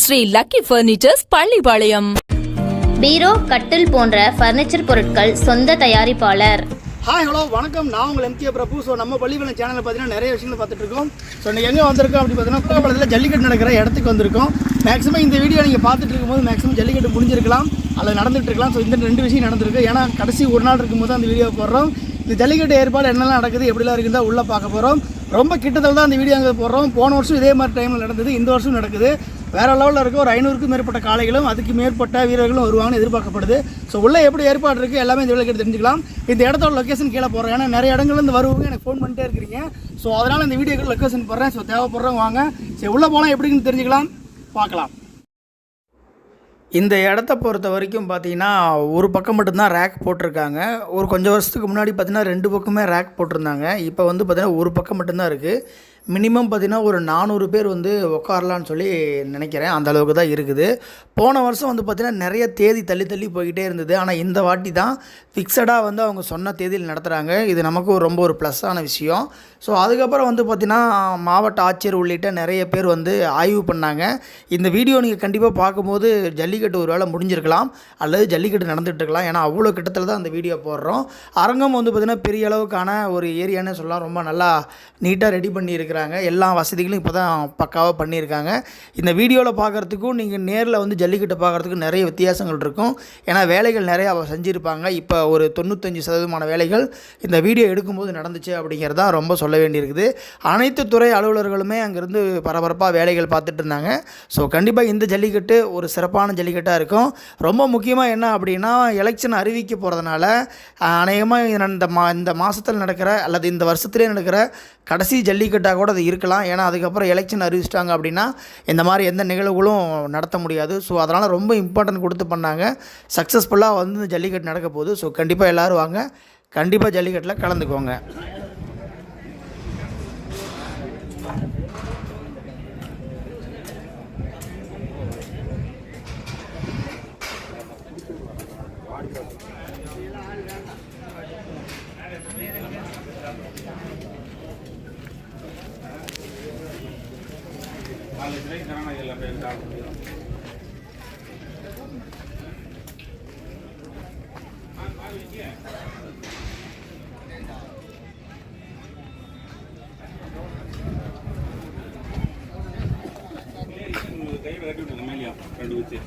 Sri lucky furnitures Pallipalayam bureau கட்டில் போன்ற furniture பொருட்கள் சொந்த தயாரிப்பாளர். ஹாய் ஹலோ வணக்கம். நான் உங்கள் எம்கே பிரபு. ஸோ நம்ம பள்ளிப்பாளையம் சேனலில் பார்த்தீங்கன்னா நிறைய விஷயங்கள் பார்த்துட்டு இருக்கோம். ஸோ இன்னைக்கு எங்கே வந்திருக்கோம் அப்படி பார்த்தீங்கன்னா கும்பகோணத்தில் ஜல்லிக்கட்டு நடக்கிற இடத்துக்கு வந்திருக்கோம். மேக்ஸிமம் இந்த வீடியோ நீங்கள் பார்த்துட்டு இருக்கும்போது மேக்ஸிமம் ஜல்லிக்கட்டு முடிஞ்சிருக்கலாம். அல்லது நடந்துட்டு இருக்கலாம். ஸோ இந்த ரெண்டு விஷயம் நடந்திருக்கு. ஏன்னா கடைசி ஒரு நாள் இருக்கும்போது அந்த வீடியோ போடுறோம். இந்த ஜல்லிக்கட்டு ஏற்பாடு என்னெல்லாம் நடக்குது எப்படிலாம் இருக்குதா உள்ளே பார்க்க போகிறோம் ரொம்ப கிட்டத்தட்ட தான் அந்த வீடியோ அங்கே போடுறோம். போன வருஷம் இதே மாதிரி டைமில் நடந்தது. இந்த வருஷம் நடக்குது. வேறு லெவலில் இருக்க ஒரு ஐநூறுக்கும் மேற்பட்ட காளைகளும் அதுக்கு மேற்பட்ட வீரர்களும் வருவாங்கன்னு எதிர்பார்க்கப்படுது. ஸோ உள்ளே எப்படி ஏற்பாடு இருக்குது எல்லாமே இந்த விளக்கெட்டு தெரிஞ்சுக்கலாம். இந்த இடத்தோட லொக்கேஷன் கீழே போகிறேன் ஏன்னா நிறைய இடங்கள்லேருந்து வருவாங்க எனக்கு ஃபோன் பண்ணிட்டே இருக்கிறீங்க. ஸோ அதனால் இந்த வீடியோக்கு லொக்கேஷன் போடுறேன். ஸோ தேவைப்படுறவங்க வாங்க. சரி உள்ளே போனால் எப்படின்னு தெரிஞ்சுக்கலாம். பார்க்கலாம். இந்த இடத்த பொறுத்த வரைக்கும் பார்த்தீங்கன்னா ஒரு பக்கம் மட்டும்தான் ரேக் போட்டிருக்காங்க. ஒரு கொஞ்சம் வருஷத்துக்கு முன்னாடி பார்த்தீங்கன்னா ரெண்டு பக்கமே ரேக் போட்டிருந்தாங்க. இப்போ வந்து பார்த்திங்கன்னா ஒரு பக்கம் மட்டும்தான் இருக்குது மினிமம் பார்த்திங்கன்னா ஒரு நானூறு பேர் வந்து உட்காரலான்னு சொல்லி நினைக்கிறேன். அந்த அளவுக்கு தான் இருக்குது. போன வருஷம் வந்து பார்த்திங்கன்னா நிறைய தேதி தள்ளி தள்ளி போய்கிட்டே இருந்தது. ஆனால் இந்த வாட்டி தான் ஃபிக்ஸடாக வந்து அவங்க சொன்ன தேதியில் நடத்துகிறாங்க இது நமக்கு ரொம்ப ஒரு ப்ளஸ்ஸான விஷயம். ஸோ அதுக்கப்புறம் வந்து பார்த்திங்கன்னா மாவட்ட ஆட்சியர் உள்ளிட்ட நிறைய பேர் வந்து ஆய்வு பண்ணாங்க. இந்த வீடியோ நீங்கள் கண்டிப்பாக பார்க்கும்போது ஜல்லிக்கட்டு ஒரு வேளை முடிஞ்சிருக்கலாம். அல்லது ஜல்லிக்கட்டு நடந்துகிட்டு இருக்கலாம் ஏன்னா அவ்வளோ கிட்டத்தில் தான் அந்த வீடியோ போடுறோம். அரங்கம் வந்து பார்த்திங்கன்னா பெரிய அளவுக்கான ஒரு ஏரியான்னு சொல்லலாம். ரொம்ப நல்லா நீட்டாக ரெடி பண்ணியிருக்கிறாங்க எல்லா வசதிகளும் இப்போ தான் பக்காவாக பண்ணியிருக்காங்க. இந்த வீடியோவில் பார்க்குறதுக்கும் நீங்கள் நேரில் வந்து ஜல்லிக்கட்டு பார்க்குறதுக்கும் நிறைய வித்தியாசங்கள் இருக்கும். ஏன்னா வேலைகள் நிறையா அவ செஞ்சுருப்பாங்க. இப்போ ஒரு தொண்ணூத்தஞ்சு சதவீதமான வேலைகள் இந்த வீடியோ எடுக்கும்போது நடந்துச்சு அப்படிங்கிறதா ரொம்ப சொல்ல வேண்டியிருக்குது. அனைத்து துறை அலுவலர்களுமே அங்கேருந்து பரபரப்பாக வேலைகள் பார்த்துட்டு இருந்தாங்க. ஸோ கண்டிப்பாக இந்த ஜல்லிக்கட்டு ஒரு சிறப்பான ஜல்லிக்கட்டாக இருக்கும். ரொம்ப முக்கியமாக என்ன அப்படின்னா எலெக்ஷன் அறிவிக்க போகிறதுனால அநேகமாக இந்த மா இந்த மாதத்தில் நடக்கிற அல்லது இந்த வருஷத்துலேயே நடக்கிற கடைசி ஜல்லிக்கட்டாக கூட அது இருக்கலாம். ஏன்னா அதுக்கப்புறம் எலெக்ஷன் அறிவிச்சிட்டாங்க அப்படின்னா இந்த மாதிரி எந்த நிகழ்வுகளும் நடத்த முடியாது. ஸோ அதனால் ரொம்ப இம்பார்ட்டன்ட் கொடுத்து பண்ணாங்க. சக்ஸஸ்ஃபுல்லாக வந்து இந்த ஜல்லிக்கட்டு நடக்க போகுது. ஸோ கண்டிப்பாக எல்லோரும் வாங்க. கண்டிப்பாக ஜல்லிக்கட்டில் கலந்துக்கோங்க. காலேஜில் கருணாநிதி எல்லாமே இருந்தால் கை விளக்கி விட்டுருங்க மேலியா ரெண்டு வச்சு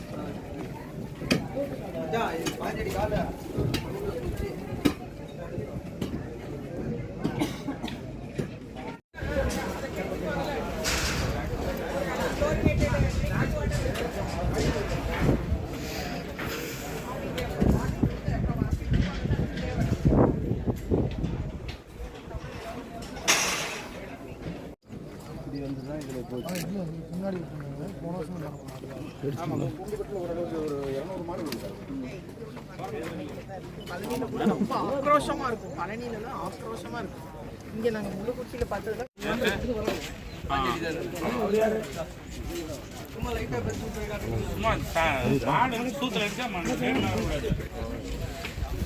ரொம்ப ஆக்ரோஷமா இருக்கும் பழனியில ஆக்ரோஷமா இருக்கும் இங்க நாங்க முள்ளுக்குச்சியில பார்த்ததுல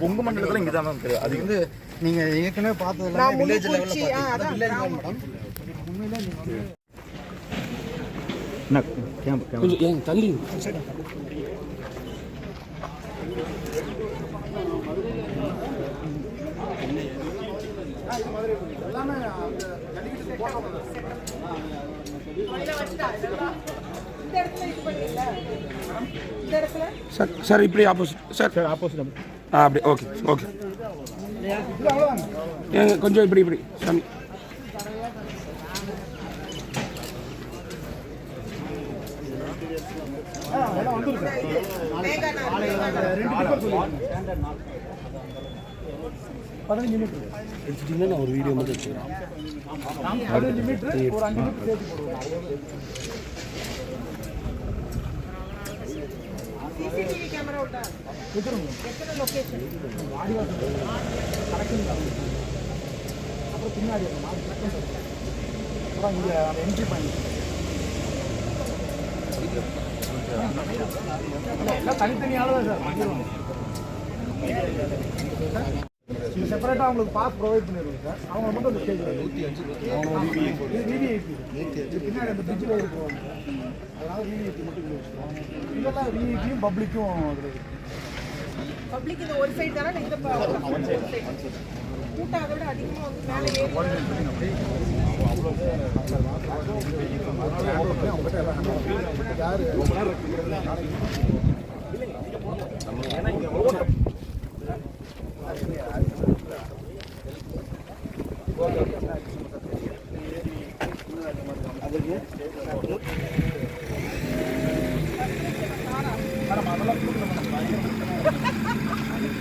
உங்க மண்டலத்துல இங்க தான் மேம் தெரியும். அது வந்து நீங்க ஏற்கனவே பார்த்தது எல்லாமே வில்லேஜ் லெவல்ல முள்ளுக்குச்சி, ஆ, சார் சார் இப்படி ஆப்போசிட் சார் சார் ஆப்போசிட் ஆ அப்படி. ஓகே ஓகே ஏங்க கொஞ்சம் இப்படி இப்படி. சாமி. பதினஞ்சு எடுத்துட்டீங்கன்னா நான் ஒரு வீடியோ மட்டும் எடுத்துக்கிறேன் பதினஞ்சு மீட்டர் ஒரு அஞ்சு மீட்டர் சேர்த்து போடுவோம். சிசிடிவி கேமரா விட்டா எத்தனை லொகேஷன் அப்புறம் பின்னாடி அப்புறம் இங்கே அந்த என்ட்ரி பாயிண்ட் எல்லாம் தனித்தனியால தான் சார். செப்பரேட்டாக அவங்களுக்கு பாஸ் ப்ரொவைட் பண்ணிடுவோம் சார் அவங்க மட்டும் அந்த ஸ்டேஜ் நூற்றி அஞ்சு இது விவிஐபி இது பின்னாடி அந்த பிரிட்ஜில் இருக்கும் அதனால விவிஐபி மட்டும் இதெல்லாம் விவிஐபியும் பப்ளிக்கும் இருக்கு பப்ளிக் இந்த ஒரு சைடு தானே இந்த கூட்டம் அதை விட அதிகமாக வந்து மேலே ஏறி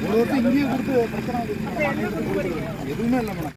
ஒரு வருஷம் இங்கேயே கொடுத்து பிரச்சனை எதுவுமே இல்லை மேடம்.